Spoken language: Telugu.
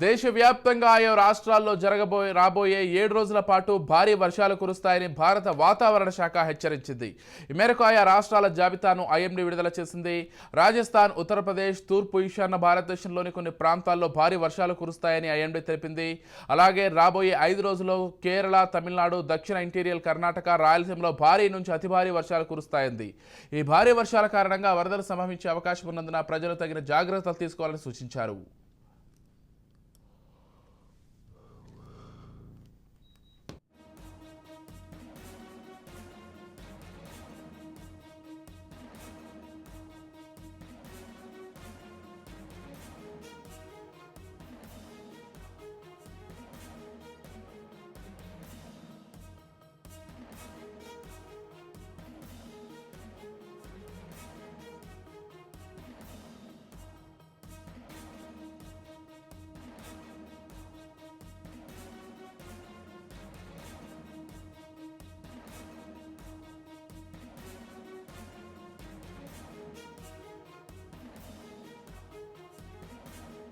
దేశవ్యాప్తంగా ఆయా రాష్ట్రాల్లో జరగబోయే రాబోయే ఏడు రోజుల పాటు భారీ వర్షాలు కురుస్తాయని భారత వాతావరణ శాఖ హెచ్చరించింది. ఈ మేరకు ఆయా రాష్ట్రాల జాబితాను ఐఎండీ విడుదల చేసింది. రాజస్థాన్ ఉత్తరప్రదేశ్ తూర్పు ఈశాన్య భారతదేశంలోని కొన్ని ప్రాంతాల్లో భారీ వర్షాలు కురుస్తాయని ఐఎండీ తెలిపింది. అలాగే రాబోయే ఐదు రోజుల్లో కేరళ తమిళనాడు దక్షిణ ఇంటీరియర్ కర్ణాటక రాయలసీమలో భారీ నుంచి అతి భారీ వర్షాలు కురుస్తాయంది. ఈ భారీ వర్షాల కారణంగా వరదలు సంభవించే అవకాశం ఉన్నందున ప్రజలు తగిన జాగ్రత్తలు తీసుకోవాలని సూచించారు.